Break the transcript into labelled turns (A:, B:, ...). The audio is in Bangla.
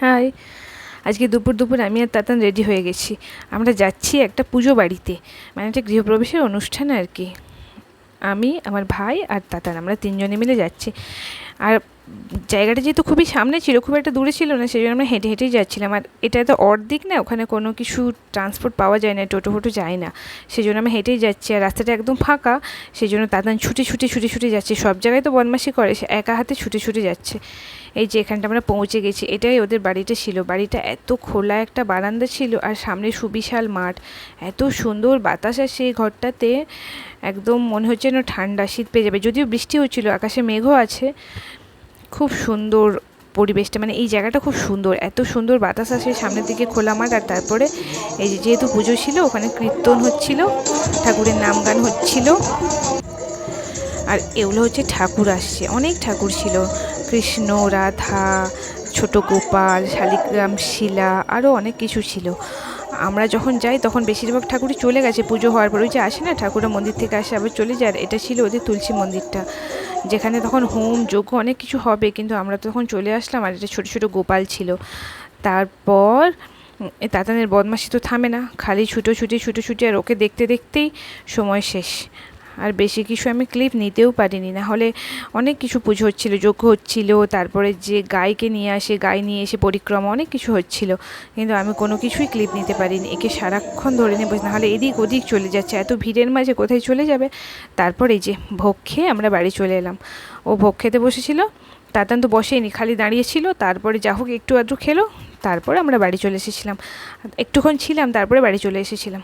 A: হাই। আজকে দুপুর দুপুর আমি আর তাতান রেডি হয়ে গেছি। আমরা যাচ্ছি একটা পুজো বাড়িতে মানে একটা গৃহপ্রবেশের অনুষ্ঠান আর কি। আমি, আমার ভাই আর তাতান, আমরা তিনজনে মিলে যাচ্ছি। আর জায়গাটা যেহেতু খুবই সামনে ছিল, খুব একটা দূরে ছিল না সেই জন্য আমরা হেঁটে হেঁটেই যাচ্ছিলাম। আর এটা তো অর্ধেক না, ওখানে কোনো কিছু ট্রান্সপোর্ট পাওয়া যায় না, টোটো ফোটো যায় না। সেই জন্য আমরা হেঁটেই যাচ্ছি আর রাস্তাটা একদম ফাঁকা সেই জন্য তাতান ছুটে ছুটে ছুটে ছুটে যাচ্ছে। সব জায়গায় তো বদমাশি করে, সে একা হাতে ছুটে ছুটে যাচ্ছে। এই যে এখানটা আমরা পৌঁছে গেছি, এটাই ওদের বাড়িটা ছিল। বাড়িটা এত খোলা একটা বারান্দা ছিল আর সামনে সুবিশাল মাঠ। এত সুন্দর বাতাস আসে সেই ঘরটাতে, একদম মনে হচ্ছে যেন ঠান্ডা, শীত পেয়ে যাবে। যদিও বৃষ্টি হচ্ছিল, আকাশে মেঘও আছে খুব সুন্দর পরিবেশটা মানে এই জায়গাটা খুব সুন্দর। এত সুন্দর বাতাস আসে সামনের দিকে খোলা মাঠ আর তারপরে এই যে যেহেতু পুজো ছিল, ওখানে কীর্তন হচ্ছিল, ঠাকুরের নাম গান হচ্ছিল। আর এগুলো হচ্ছে ঠাকুর আসছে, অনেক ঠাকুর ছিল। কৃষ্ণ, রাধা, ছোট গোপাল, শালিগ্রাম, শিলা আরও অনেক কিছু ছিল। আমরা যখন যাই তখন বেশিরভাগ ঠাকুরই চলে গেছে, পুজো হওয়ার পর। ওই যে আসে না, ঠাকুরের মন্দির থেকে আসে, আবার চলে যায়। এটা ছিল ওদের তুলসী মন্দিরটা। যেখানে তখন হোম যজ্ঞ অনেক কিছু হবে, কিন্তু আমরা তো তখন চলে আসলাম আর এটা ছোটো ছোটো গোপাল ছিল। তারপর তাতানের বদমাসি তো থামে না, খালি ছুটোছুটি ছুটোছুটি আর ওকে দেখতে দেখতেই সময় শেষ। আর বেশি কিছু আমি ক্লিপ নিতেও পারিনি। না হলে অনেক কিছু পুজো হচ্ছিল যজ্ঞ হচ্ছিল, তারপরে যে গাইকে নিয়ে আসে, গাই নিয়ে এসে পরিক্রমা, অনেক কিছু হচ্ছিল। কিন্তু আমি কোনো কিছুই ক্লিপ নিতে পারিনি। একে সারাক্ষণ ধরে নিয়ে বসে, নাহলে এদিক ওদিক চলে যাচ্ছে। এত ভিড়ের মাঝে কোথায় চলে যাবে? তারপর এই যে ভোগ খেয়ে আমরা বাড়ি চলে এলাম। ও ভোগ খেতে বসেছিল, তাতান তো বসেইনি, খালি দাঁড়িয়েছিল তারপরে যা হোক একটু আধটু খেলো, তারপরে আমরা বাড়ি চলে এসেছিলাম। একটুক্ষণ ছিলাম, তারপরে বাড়ি চলে এসেছিলাম।